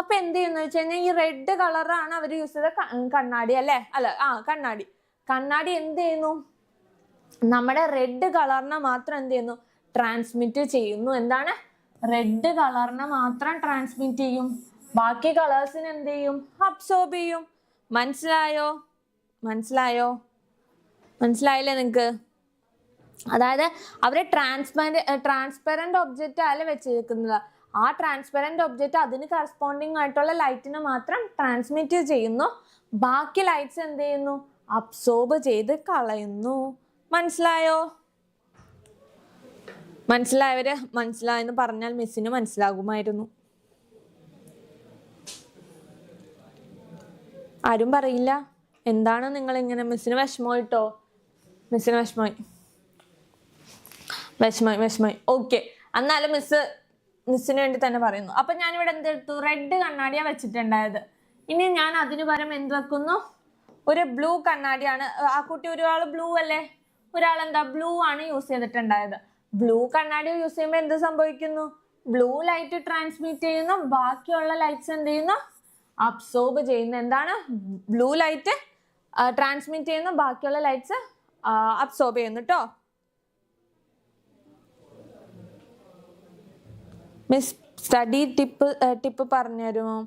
അപ്പൊ എന്ത് ചെയ്യുന്ന വെച്ച് കഴിഞ്ഞാൽ ഈ റെഡ് കളറാണ് അവർ യൂസ് ചെയ്ത കണ്ണാടി അല്ലേ? അല്ല ആ കണ്ണാടി. കണ്ണാടി എന്ത് ചെയ്യുന്നു? നമ്മുടെ റെഡ് കളറിനെ മാത്രം എന്ത് ചെയ്യുന്നു? ട്രാൻസ്മിറ്റ് ചെയ്യുന്നു. എന്താണ്? റെഡ് കളറിനെ മാത്രം ട്രാൻസ്മിറ്റ് ചെയ്യും. ബാക്കി കളേഴ്സിന് എന്ത് ചെയ്യും? അബ്സോർബ് ചെയ്യും. മനസ്സിലായോ? മനസ്സിലായോ? മനസ്സിലായില്ലേ നിങ്ങക്ക്? അതായത് അവരെ ട്രാൻസ്പെറ ട്രാൻസ്പെറന്റ് ഒബ്ജക്റ്റ് അല്ല വെച്ചിരിക്കുന്നത്. ആ ട്രാൻസ്പെറന്റ് ഒബ്ജക്റ്റ് അതിന് കറസ്പോണ്ടിങ് ആയിട്ടുള്ള ലൈറ്റിനെ മാത്രം ട്രാൻസ്മിറ്റ് ചെയ്യുന്നു. ബാക്കി ലൈറ്റ്സ് എന്ത് ചെയ്യുന്നു? അബ്സോർബ് ചെയ്ത് കളയുന്നു. മനസ്സിലായോ? മനസ്സിലായവര് മനസ്സിലായെന്ന് പറഞ്ഞാൽ മിസ്സിന് മനസ്സിലാകുമായിരുന്നു. ആരും പറയില്ല. എന്താണ് നിങ്ങൾ ഇങ്ങനെ മിസ്സിന് വിഷമമായിട്ടോ? മിസ്സിന് വിഷമമായി. വിഷമമായി വിഷമമായി. ഓക്കെ എന്നാലും മിസ് മിസ്സിന് വേണ്ടി തന്നെ പറയുന്നു. അപ്പൊ ഞാനിവിടെ എന്തെടുത്തു റെഡ് കണ്ണാടിയാ വെച്ചിട്ടുണ്ടായത്. ഇനി ഞാൻ അതിന് പകരം എന്ത് വെക്കുന്നു? ഒരു ബ്ലൂ കണ്ണാടിയാണ്. ആ കുട്ടി ഒരാൾ ബ്ലൂ അല്ലേ? ഒരാൾ എന്താ ബ്ലൂ ആണ് യൂസ് ചെയ്തിട്ടുണ്ടായത്. ബ്ലൂ കണ്ണാടി യൂസ് ചെയ്യുമ്പോൾ എന്ത് സംഭവിക്കുന്നു? ബ്ലൂ ലൈറ്റ് ട്രാൻസ്മിറ്റ് ചെയ്യുന്നു. ബാക്കിയുള്ള ലൈറ്റ്സ് എന്ത് ചെയ്യുന്നു? അബ്സോർബ് ചെയ്യുന്നു. എന്താണ്? ബ്ലൂ ലൈറ്റ് ട്രാൻസ്മിറ്റ് ചെയ്യുന്നു. ബാക്കിയുള്ള ലൈറ്റ്സ് അബ്സോർബ് ചെയ്യുന്നു കേട്ടോ മിസ് സ്റ്റഡി ടിപ്പ് ടിപ്പ് പറഞ്ഞുതരുമോ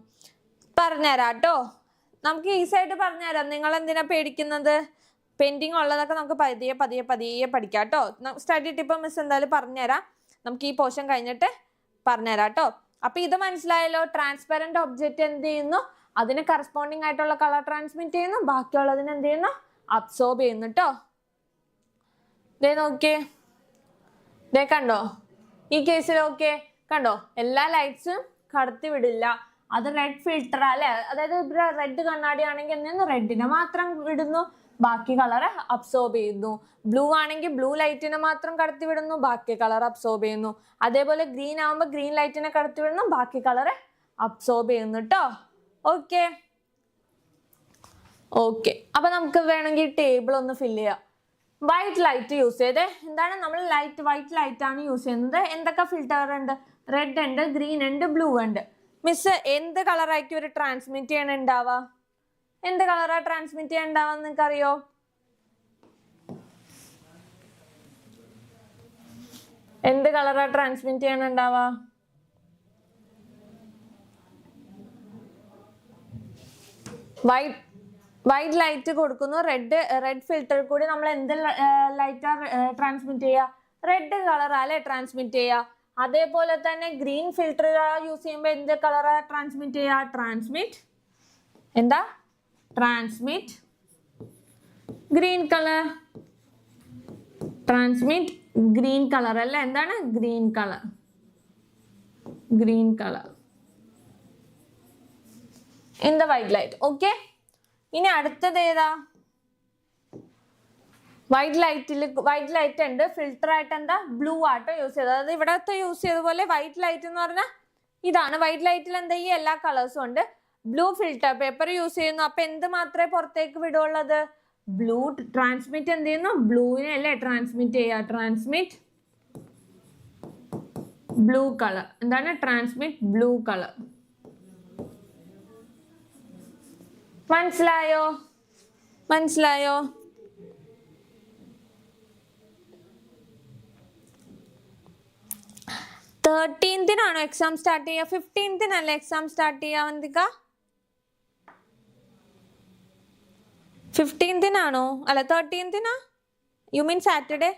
പറഞ്ഞുതരാം കേട്ടോ നമുക്ക് ഈസി ആയിട്ട് പറഞ്ഞുതരാം. നിങ്ങൾ എന്തിനാ പേടിക്കുന്നത്? പെൻഡിങ് ഉള്ളതൊക്കെ നമുക്ക് പതിയെ പതിയെ പതിയെ പഠിക്കാം കേട്ടോ. സ്റ്റഡി ടിപ്പ് മിസ് എന്തായാലും പറഞ്ഞുതരാം. നമുക്ക് ഈ പോർഷൻ കഴിഞ്ഞിട്ട് പറഞ്ഞുതരാം കേട്ടോ. അപ്പൊ ഇത് മനസ്സിലായല്ലോ ട്രാൻസ്പെറന്റ് ഒബ്ജക്റ്റ് എന്ത് ചെയ്യുന്നു? അതിന് കറസ്പോണ്ടിങ് ആയിട്ടുള്ള കളർ ട്രാൻസ്മിറ്റ് ചെയ്യുന്നു. ബാക്കിയുള്ളതിന് എന്ത് ചെയ്യുന്നു? അബ്സോർബ് ചെയ്യുന്നു കേട്ടോ. ദേ നോക്കിയേ. ദേ കണ്ടോ? ഈ കേസിൽ ഓക്കെ കണ്ടോ? എല്ലാ ലൈറ്റ്സും കടത്തി വിടില്ല. അത് റെഡ് ഫിൽട്ടർ അല്ലെ? അതായത് റെഡ് കണ്ണാടി ആണെങ്കിൽ റെഡിനെ മാത്രം വിടുന്നു ബാക്കി കളർ അബ്സോർബ് ചെയ്യുന്നു. ബ്ലൂ ആണെങ്കിൽ ബ്ലൂ ലൈറ്റിനെ മാത്രം കടത്തിവിടുന്നു ബാക്കി കളർ അബ്സോർബ് ചെയ്യുന്നു. അതേപോലെ ഗ്രീൻ ആകുമ്പോൾ ഗ്രീൻ ലൈറ്റിനെ കടത്തിവിടുന്നു ബാക്കി കളർ അബ്സോർബ് ചെയ്യുന്നു കേട്ടോ ഓക്കെ ഓക്കെ അപ്പൊ നമുക്ക് വേണമെങ്കിൽ ടേബിൾ ഒന്ന് ഫില്ല് ചെയ്യാം. വൈറ്റ് ലൈറ്റ് യൂസ് ചെയ്തേ. എന്താണ്? നമ്മൾ ലൈറ്റ് വൈറ്റ് ലൈറ്റ് ആണ് യൂസ് ചെയ്യുന്നത്. എന്തൊക്കെ ഫിൽട്ടർ ഉണ്ട്? റെഡ് ഉണ്ട് ഗ്രീൻ ഉണ്ട് ബ്ലൂ ഉണ്ട്. മിസ് എന്ത് കളറായിരിക്കും ഒരു ട്രാൻസ്മിറ്റ് ചെയ്യണ ഉണ്ടാവുക? എന്ത് കളറാ ട്രാൻസ്മിറ്റ് ചെയ്യാൻ ഉണ്ടാവുക നിങ്ങൾക്ക് അറിയോ എന്ത് കളറാ ട്രാൻസ്മിറ്റ് ചെയ്യാൻ ഉണ്ടാവുക വൈറ്റ് വൈറ്റ് ലൈറ്റ് കൊടുക്കുന്നു. റെഡ് റെഡ് ഫിൽറ്റർ കൂടി നമ്മൾ എന്ത് ലൈറ്റാ ട്രാൻസ്മിറ്റ് ചെയ്യുക റെഡ് കളറാ അല്ലെ ട്രാൻസ്മിറ്റ് ചെയ്യുക അതേപോലെ തന്നെ ഗ്രീൻ ഫിൽറ്റർ യൂസ് ചെയ്യുമ്പോൾ എന്ത് കളറാ ട്രാൻസ്മിറ്റ് ചെയ്യുക ട്രാൻസ്മിറ്റ് എന്താ? Transmit green colour transmit green colour അല്ല? എന്താണ്? Green colour green colour in the white light okay? ഇനി അടുത്തത് ഏതാ? വൈറ്റ് ലൈറ്റിൽ വൈറ്റ് ലൈറ്റ് ഉണ്ട്. ഫിൽറ്റർ ആയിട്ട് എന്താ? ബ്ലൂ ആട്ടോ യൂസ് ചെയ്തത്. അതായത് ഇവിടത്തെ യൂസ് ചെയ്ത പോലെ വൈറ്റ് ലൈറ്റ് എന്ന് പറഞ്ഞാൽ ഇതാണ്. വൈറ്റ് ലൈറ്റിൽ എന്താ ഈ എല്ലാ കളേഴ്സും ഉണ്ട്. ബ്ലൂ ഫിൽട്ടർ പേപ്പർ യൂസ് ചെയ്യുന്നു. അപ്പൊ എന്ത് മാത്രമേ പുറത്തേക്ക് വിടുള്ളത് ബ്ലൂ ട്രാൻസ്മിറ്റ് എന്ത് ചെയ്യുന്നു? ബ്ലൂവിനെ അല്ലേ ട്രാൻസ്മിറ്റ് ചെയ്യുക? ട്രാൻസ്മിറ്റ് ബ്ലൂ കളർ എന്താണ്? ട്രാൻസ്മിറ്റ് ബ്ലൂ കളർ മനസ്സിലായോ? മനസ്സിലായോ? തേർട്ടീൻത്തിനാണോ എക്സാം സ്റ്റാർട്ട് ചെയ്യുക? ഫിഫ്റ്റീൻത്തിനല്ലേ എക്സാം സ്റ്റാർട്ട് ചെയ്യുക ഫിഫ്റ്റീൻത്തിനാണോ അല്ല തേർട്ടീൻത്തിനാ യു മീൻ സാറ്റർഡേ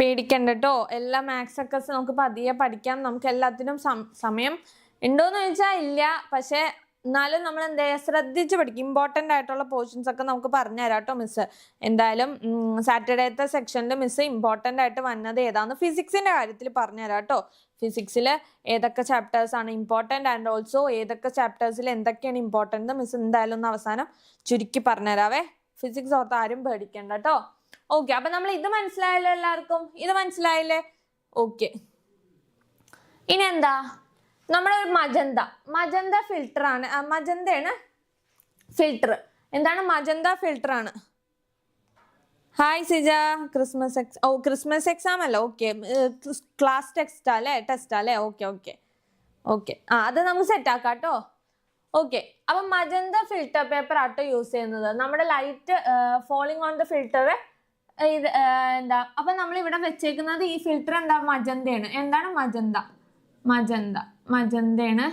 പേടിക്കണ്ട കേട്ടോ എല്ലാ മാത്സ് ഒക്കെ നമുക്ക് പതിയെ പഠിക്കാം. നമുക്ക് എല്ലാത്തിനും സമയം ഉണ്ടോന്ന് ചോദിച്ചാൽ ഇല്ല. പക്ഷെ എന്നാലും നമ്മൾ എന്താ ശ്രദ്ധിച്ച് പഠിക്കും. ഇമ്പോർട്ടന്റ് ആയിട്ടുള്ള പോർഷൻസ് ഒക്കെ നമുക്ക് പറഞ്ഞു തരാം കേട്ടോ മിസ് എന്തായാലും സാറ്റർഡേത്തെ സെക്ഷനിൽ മിസ് ഇമ്പോർട്ടന്റ് ആയിട്ട് വന്നത് ഏതാന്ന് ഫിസിക്സിന്റെ കാര്യത്തിൽ പറഞ്ഞു തരാം കേട്ടോ ഫിസിക്സിൽ ഏതൊക്കെ ചാപ്റ്റേഴ്സ് ആണ് ഇമ്പോർട്ടന്റ് ആൻഡ് ഓൾസോ ഏതൊക്കെ ചാപ്റ്റേഴ്സിൽ എന്തൊക്കെയാണ് ഇമ്പോർട്ടന്റ് മിസ് എന്തായാലും ഒന്ന് അവസാനം ചുരുക്കി പറഞ്ഞുതരാവേ. ഫിസിക്സ് ഓർത്ത് ആരും പേടിക്കണ്ട കേട്ടോ ഓക്കെ അപ്പം നമ്മൾ ഇത് മനസ്സിലായല്ലോ എല്ലാവർക്കും. ഇത് മനസ്സിലായില്ലേ? ഓക്കെ ഇനി എന്താ? നമ്മുടെ ഒരു മജന്ത മജന്ത ആ, മജന്തയാണ് ഫിൽട്ടർ എന്താണ് മജന്ത ഫിൽട്ടർ ആണ്? ഹായ് സിജ ക്രിസ്മസ് എക്സ് ഓ ക്രിസ്മസ് എക്സാം അല്ല. ഓക്കെ ക്ലാസ് ടെക്സ്റ്റ് അല്ലേ? ടെസ്റ്റ് അല്ലേ? ഓക്കെ ഓക്കെ ഓക്കെ ആ അത് നമുക്ക് സെറ്റ് ആക്കാം കേട്ടോ ഓക്കെ അപ്പം മജന്ത ഫിൽട്ടർ പേപ്പർ ആട്ടോ യൂസ് ചെയ്യുന്നത്. നമ്മുടെ light falling on the filter ഇത് എന്താ? അപ്പം നമ്മൾ ഇവിടെ വെച്ചേക്കുന്നത് ഈ ഫിൽറ്റർ എന്താ? മജന്തയാണ് എന്താണ് മജന്ത മജന്ത മജന്തയാണ്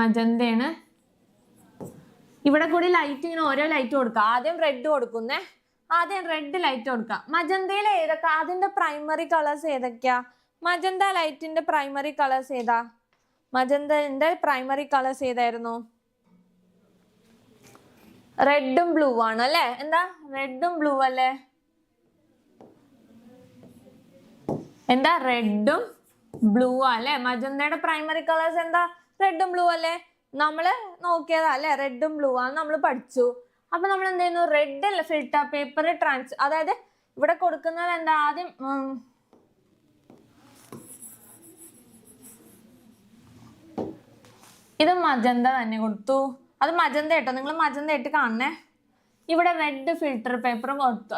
മജന്തയാണ് ഇവിടെ കൂടി ലൈറ്റ് ഇങ്ങനെ ഓരോ ലൈറ്റ് കൊടുക്കുക ആദ്യം റെഡ് കൊടുക്കുന്നേ. ആദ്യം റെഡ് ലൈറ്റ് കൊടുക്കുക മജന്തയിൽ ഏതൊക്കെ? അതിന്റെ പ്രൈമറി കളേഴ്സ് ഏതൊക്കെയാ? മജന്ത ലൈറ്റിന്റെ പ്രൈമറി കളേഴ്സ് ഏതാ? മജന്തന്റെ പ്രൈമറി കളേഴ്സ് ഏതായിരുന്നു? റെഡും ബ്ലൂ ആണ് അല്ലേ? എന്താ? റെഡും ബ്ലൂ അല്ലേ? എന്താ? റെഡും ബ്ലൂ അല്ലെ? മജന്തയുടെ പ്രൈമറി കളേഴ്സ് എന്താ? റെഡും ബ്ലൂ അല്ലേ? നമ്മൾ നോക്കിയതാ അല്ലെ? റെഡും ബ്ലൂ ആണ് നമ്മൾ പഠിച്ചു. അപ്പൊ നമ്മൾ എന്ത് ചെയ്യുന്നു? റെഡ് ഫിൽട്ടർ പേപ്പർ ട്രാൻസ് അതായത് ഇവിടെ കൊടുക്കുന്നത് എന്താ ആദ്യം ഇത് മജന്ത തന്നെ കൊടുത്തു. അത് മജന്ത കേട്ടോ നിങ്ങൾ മജന്ത ആയിട്ട് കാണണേ. ഇവിടെ റെഡ് ഫിൽട്ടർ പേപ്പർ കൊടുത്തു.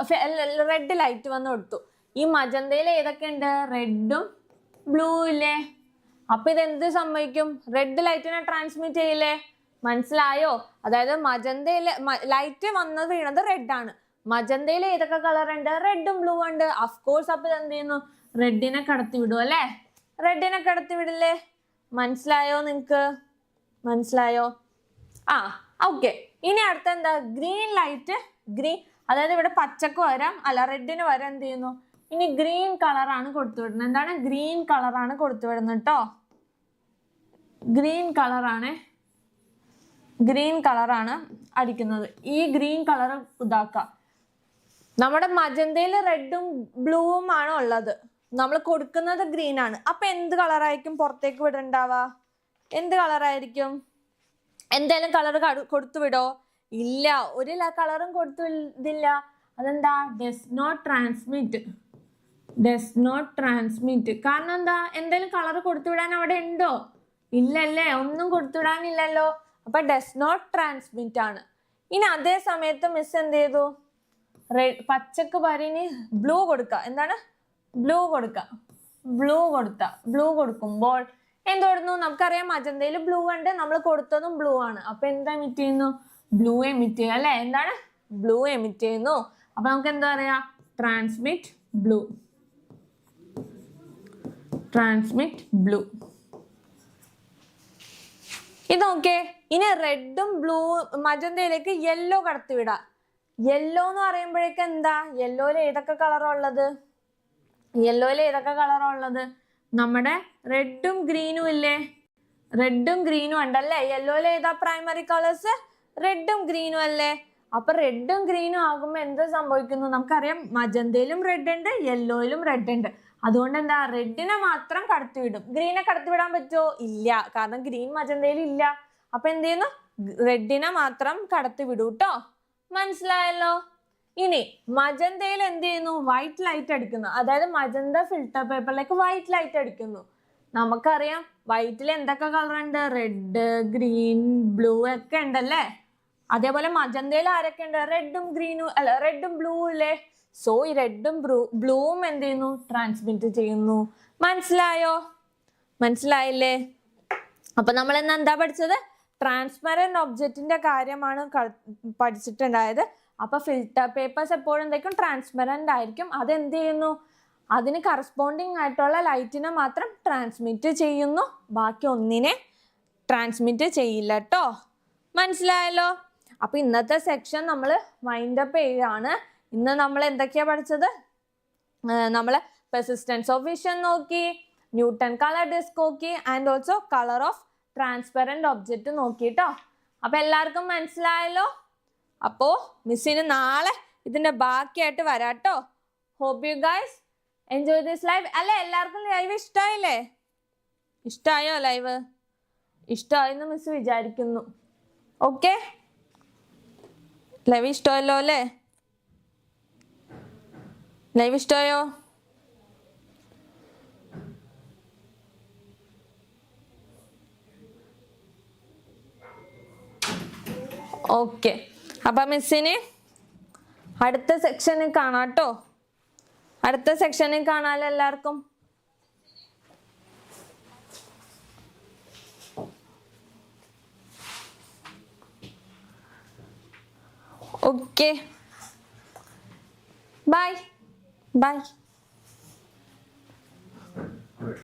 റെഡ് ലൈറ്റ് വന്ന് കൊടുത്തു. ഈ മജന്തയിൽ ഏതൊക്കെ ഉണ്ട്? റെഡും ബ്ലൂ ഇല്ലേ? അപ്പൊ ഇത് എന്ത് സംഭവിക്കും റെഡ് ലൈറ്റിനെ ട്രാൻസ്മിറ്റ് ചെയ്യില്ലേ? മനസ്സിലായോ? അതായത് മജന്തയിൽ ലൈറ്റ് വന്നത് വീണത് റെഡ് ആണ്. മജന്തയിൽ ഏതൊക്കെ കളർ ഉണ്ട്? റെഡും ബ്ലൂ ഉണ്ട്. അഫ്കോഴ്സ് അപ്പൊ ഇത് എന്ത് ചെയ്യുന്നു റെഡിനെ കടത്തി വിടും അല്ലേ? റെഡിനെ കടത്തി വിടില്ലേ? മനസ്സിലായോ നിങ്ങക്ക്? മനസ്സിലായോ? ആ ഓക്കെ ഇനി അടുത്ത എന്താ? ഗ്രീൻ ലൈറ്റ് ഗ്രീൻ അതായത് ഇവിടെ പച്ചക്ക് വരാം അല്ല റെഡിന് വരാൻ എന്ത് ചെയ്യുന്നു? ഇനി ഗ്രീൻ കളറാണ് കൊടുത്തു വിടുന്നത്. എന്താണ്? ഗ്രീൻ കളറാണ് കൊടുത്തു വിടുന്നത് കേട്ടോ ഗ്രീൻ കളറാണ് ഗ്രീൻ കളറാണ് അടിക്കുന്നത്. ഈ ഗ്രീൻ കളർ ഇതാക്കാം. നമ്മുടെ മജന്തയിൽ റെഡും ബ്ലൂവും ആണ് ഉള്ളത്. നമ്മൾ കൊടുക്കുന്നത് ഗ്രീൻ ആണ്. അപ്പൊ എന്ത് കളറായിരിക്കും പുറത്തേക്ക് വിടണ്ടാവാ എന്ത് കളറായിരിക്കും എന്തേലും കളർ കൊടുത്തു വിടോ? ഇല്ല ഒരു കളറും കൊടുത്തു ഇതില്ല. അതെന്താ? Does not transmit does not transmit കാരണം എന്താ? എന്തേലും കളർ കൊടുത്തു വിടാൻ അവിടെ ഉണ്ടോ? ഇല്ലല്ലേ? ഒന്നും കൊടുത്തു വിടാനില്ലല്ലോ. അപ്പൊ ഡസ് നോട്ട് ട്രാൻസ്മിറ്റ് ആണ്. ഇനി അതേ സമയത്ത് മിസ് എന്ത് ചെയ്തു? പച്ചക്ക് പരിന് ബ്ലൂ കൊടുക്കുക എന്താണ്? ബ്ലൂ കൊടുക്കുക ബ്ലൂ കൊടുത്ത. ബ്ലൂ കൊടുക്കുമ്പോൾ എന്തോടുന്നു നമുക്കറിയാം അജന്തയിൽ ബ്ലൂ ഉണ്ട്. നമ്മൾ കൊടുത്തതും ബ്ലൂ ആണ്. അപ്പൊ എന്താ എമിറ്റ് ചെയ്യുന്നു? ബ്ലൂ എമിറ്റ് ചെയ്യുക അല്ലെ? എന്താണ്? ബ്ലൂ എമിറ്റ് ചെയ്യുന്നു. അപ്പൊ നമുക്ക് എന്താ പറയാ? ട്രാൻസ്മിറ്റ് ബ്ലൂ ട്രാൻസ്മിറ്റ് ബ്ലൂ ഇത് നോക്കേ ഇനി റെഡും ബ്ലൂ മജന്തയിലേക്ക് യെല്ലോ കടത്തിവിടാം. യെല്ലോ എന്ന് പറയുമ്പോഴേക്ക് എന്താ? യെല്ലോയിൽ ഏതൊക്കെ കളറാ ഉള്ളത്? യെല്ലോയിൽ ഏതൊക്കെ കളറാ ഉള്ളത്? നമ്മുടെ റെഡും ഗ്രീനും ഇല്ലേ? റെഡും ഗ്രീനും ഉണ്ടല്ലേ? യെല്ലോയിൽ ഏതാ പ്രൈമറി കളേഴ്സ് റെഡും ഗ്രീനും അല്ലേ? അപ്പൊ റെഡും ഗ്രീനും ആകുമ്പോൾ എന്ത് സംഭവിക്കുന്നു? നമുക്കറിയാം മജന്തയിലും റെഡ് ഉണ്ട് യെല്ലോയിലും റെഡ് ഉണ്ട്. അതുകൊണ്ട് എന്താ റെഡിനെ മാത്രം കടത്തിവിടും. ഗ്രീനെ കടത്തിവിടാൻ പറ്റുമോ ഇല്ല. കാരണം ഗ്രീൻ മജന്തയിൽ ഇല്ല. അപ്പൊ എന്ത് ചെയ്യുന്നു? റെഡിനെ മാത്രം കടത്തിവിടൂ കേട്ടോ മനസ്സിലായല്ലോ? ഇനി മജന്തയിൽ എന്ത് ചെയ്യുന്നു? വൈറ്റ് ലൈറ്റ് അടിക്കുന്നു. അതായത് മജന്ത ഫിൽട്ടർ പേപ്പറിലേക്ക് വൈറ്റ് ലൈറ്റ് അടിക്കുന്നു. നമുക്കറിയാം വൈറ്റിൽ എന്തൊക്കെ കളർ ഉണ്ട്? റെഡ് ഗ്രീൻ ബ്ലൂ ഒക്കെ ഉണ്ടല്ലേ? അതേപോലെ മജന്തയിൽ ആരൊക്കെ ഉണ്ട്? റെഡും ഗ്രീനും അല്ല റെഡും ബ്ലൂ ഇല്ലേ? സോ ഈ റെഡും ബ്ലൂ ബ്ലൂവും എന്ത് ചെയ്യുന്നു? ട്രാൻസ്മിറ്റ് ചെയ്യുന്നു. മനസ്സിലായോ? മനസ്സിലായില്ലേ? അപ്പൊ നമ്മൾ ഇന്ന് എന്താ പഠിച്ചത്? ട്രാൻസ്പെറന്റ് ഒബ്ജക്റ്റിന്റെ കാര്യമാണ് പഠിച്ചിട്ടുണ്ടായത്. അപ്പൊ ഫിൽട്ടർ പേപ്പേഴ്സ് എപ്പോഴും എന്തായിരിക്കും? ട്രാൻസ്പെറന്റ് ആയിരിക്കും. അത് എന്ത് ചെയ്യുന്നു? അതിന് കറസ്പോണ്ടിങ് ആയിട്ടുള്ള ലൈറ്റിനെ മാത്രം ട്രാൻസ്മിറ്റ് ചെയ്യുന്നു. ബാക്കി ഒന്നിനെ ട്രാൻസ്മിറ്റ് ചെയ്യില്ല കേട്ടോ മനസ്സിലായല്ലോ? അപ്പൊ ഇന്നത്തെ സെക്ഷൻ നമ്മൾ വൈൻഡപ്പ് ചെയ്യുകയാണ് ഇന്ന് നമ്മൾ എന്തൊക്കെയാ പഠിച്ചത്? നമ്മൾ പെർസിസ്റ്റൻസ് ഓഫ് വിഷൻ നോക്കി ന്യൂട്ടൺ കളർ ഡിസ്ക് നോക്കി and also colour of transparent object നോക്കിട്ടോ. അപ്പോൾ എല്ലാവർക്കും മനസ്സിലായല്ലോ? അപ്പോ മിസ്സിന് നാളെ ഇതിന്റെ ബാക്കിയായിട്ട് വരാട്ടോ. Hope you guys enjoy this live അല്ലെ എല്ലാവർക്കും ലൈവ് ഇഷ്ടമായില്ലേ ഇഷ്ടമായോ ലൈവ് ഇഷ്ടമായെന്ന് മിസ് വിചാരിക്കുന്നു. ഓക്കെ ലൈവ് ഇഷ്ടമല്ലോ അല്ലേ? ലൈവ് ഇഷ്ടമായോ ഓക്കെ. അപ്പൊ മിസ്സിന് അടുത്ത സെക്ഷനിൽ കാണാം കേട്ടോ. അടുത്ത സെക്ഷനിൽ കാണാമല്ലോ എല്ലാവർക്കും? ഓക്കെ. ബൈ. ബൈ